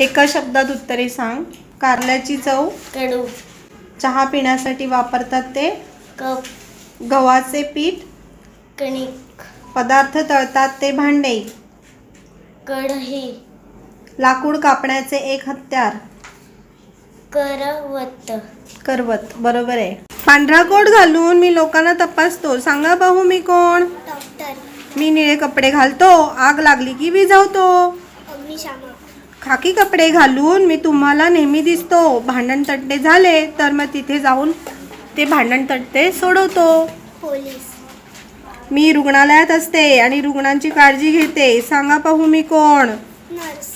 एका शब्दात उत्तरे सांग. कारल्याची चव. कडू. चहा पिण्यासाठी वापरतात ते. कप. गव्हाचे पीठ. कणिक. पदार्थ तळतात ते भांडे. कढई. लाकूड कापण्याचे एक हत्यार. करवत. करवत बरोबर आहे. पांढरा कोट घालून मी लोकांना तपासतो. सांगा पाहू मी कोण? डॉक्टर. मी निळे कपडे घालतो. आग लागली की विझवतो. अग्निशामक. खाकी कपडे घालून मी तुम्हाला नेहमी दिसतो. भांडण तट्टे झाले तर मग तिथे जाऊन ते भांडण तट्टे सोडवतो. पोलीस. मी रुग्णालयात असते आणि रुग्णांची काळजी घेते. सांगा पाहू मी कोण? नर्स.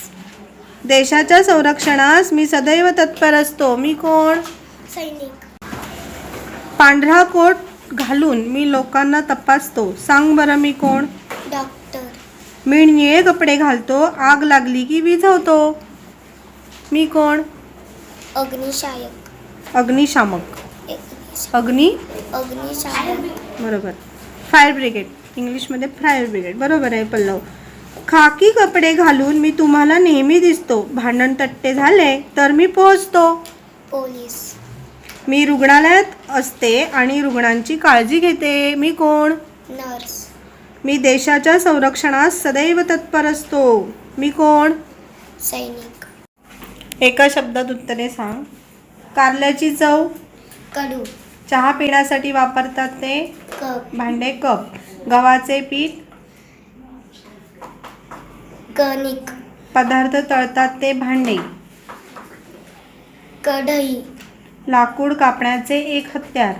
देशाच्या संरक्षणास मी सदैव तत्पर असतो. मी कोण? सैनिक. पांढरा कोट घालून मी लोकांना तपासतो. सांग बरं मी कोण? डॉक्टर. मी निळे कपडे घालतो आग लागली की विझवतो. मी कोण? अग्निशायक. अग्निशामक. अग्निश- अग्नी? अग्निशामक बरोबर. Fire brigade. इंग्लिशमध्ये फायर ब्रिगेड. बरोबर आहे पल्लव. खाकी कपडे घालून मी तुम्हाला नेहमी दिसतो. भांडण तट्टे झाले तर मी पोहोचतो. पोलीस. मी रुग्णालयात असते आणि रुग्णांची काळजी घेते. मी कोण? नर्स. मी देशाच्या संरक्षणास सदैव तत्पर असतो. मी कोण? सैनिक. एका शब्दात उत्तरे सांग. कारल्याची चव? कडू. चहा पिण्यासाठी वापरतात ते? कप. भांडे कप. गव्हाचे पीठ? कणिक. पदार्थ तळतात ते भांडे. कढई. लाकूड कापण्याचे एक हत्यार.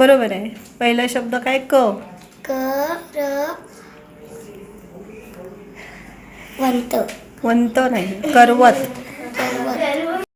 बरोबर आहे. पहिला शब्द काय? क. कर वंत. वंत नाही. करवत.